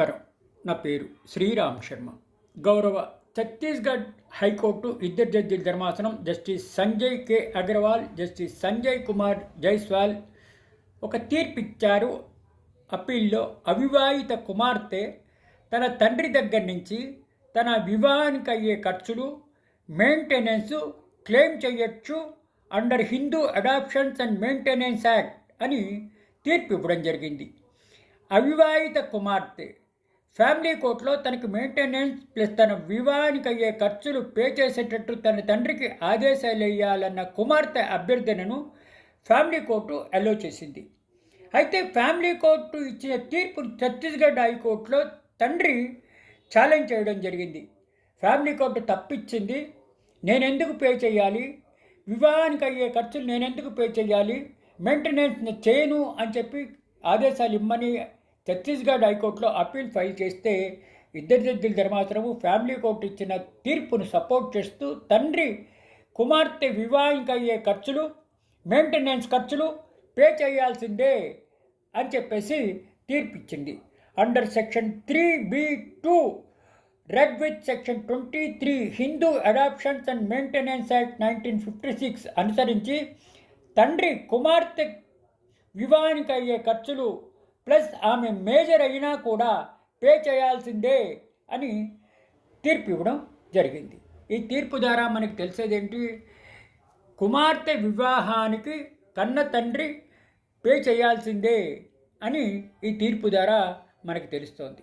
నమస్కారం. నా పేరు శ్రీరామ్ శర్మ. గౌరవ ఛత్తీస్గఢ్ హైకోర్టు ఇద్దరు జడ్జిల ధర్మాసనం justice Sanjay K. Agarwal justice Sanjay Kumar Jaiswal ఒక తీర్పిచ్చారు. అప్పీల్లో అవివాహిత కుమార్తె తన తండ్రి దగ్గర నుంచి తన వివాహానికి అయ్యే ఖర్చులు మెయింటెనెన్స్ క్లెయిమ్ చేయొచ్చు under Hindu adoptions and maintenance act అని తీర్పు ఇవ్వడం జరిగింది. అవివాహిత కుమార్తె ఫ్యామిలీ కోర్టులో తనకి మెయింటెనెన్స్ ప్లస్ తన వివాహానికి అయ్యే ఖర్చులు పే చేసేటట్టు తన తండ్రికి ఆదేశాలు వేయాలన్న కుమార్తె అభ్యర్థనను ఫ్యామిలీ కోర్టు అలో చేసింది. అయితే ఫ్యామిలీ కోర్టు ఇచ్చిన తీర్పు ఛత్తీస్గఢ్ హైకోర్టులో తండ్రి ఛాలెంజ్ చేయడం జరిగింది. ఫ్యామిలీ కోర్టు తప్పిచ్చింది. నేనెందుకు పే చేయాలి? వివాహానికి అయ్యే ఖర్చులు నేనెందుకు పే చేయాలి? మెయింటెనెన్స్ చేయను అని చెప్పి ఆదేశాలు ఇమ్మని ఛత్తీస్గఢ్ హైకోర్టులో అప్పీల్ ఫైల్ చేస్తే ఇద్దరు జడ్జిల ధర్మాసనము ఫ్యామిలీ కోర్టు ఇచ్చిన తీర్పును సపోర్ట్ చేస్తూ తండ్రి కుమార్తె వివాహానికి అయ్యే ఖర్చులు మెయింటెనెన్స్ ఖర్చులు పే చేయాల్సిందే అని చెప్పేసి తీర్పిచ్చింది. Under section three B two read with section twenty three Hindu adoptions and maintenance act nineteen fifty six అనుసరించి తండ్రి కుమార్తె వివాహానికి అయ్యే ఖర్చులు ప్లస్ ఆమె మేజర్ అయినా కూడా పే చేయాల్సిందే అని తీర్పు ఇవ్వడం జరిగింది. ఈ తీర్పు ద్వారా మనకు తెలిసేదేంటి? కుమార్తె వివాహానికి కన్న తండ్రి పే చేయాల్సిందే అని ఈ తీర్పు ద్వారా మనకు తెలుస్తోంది.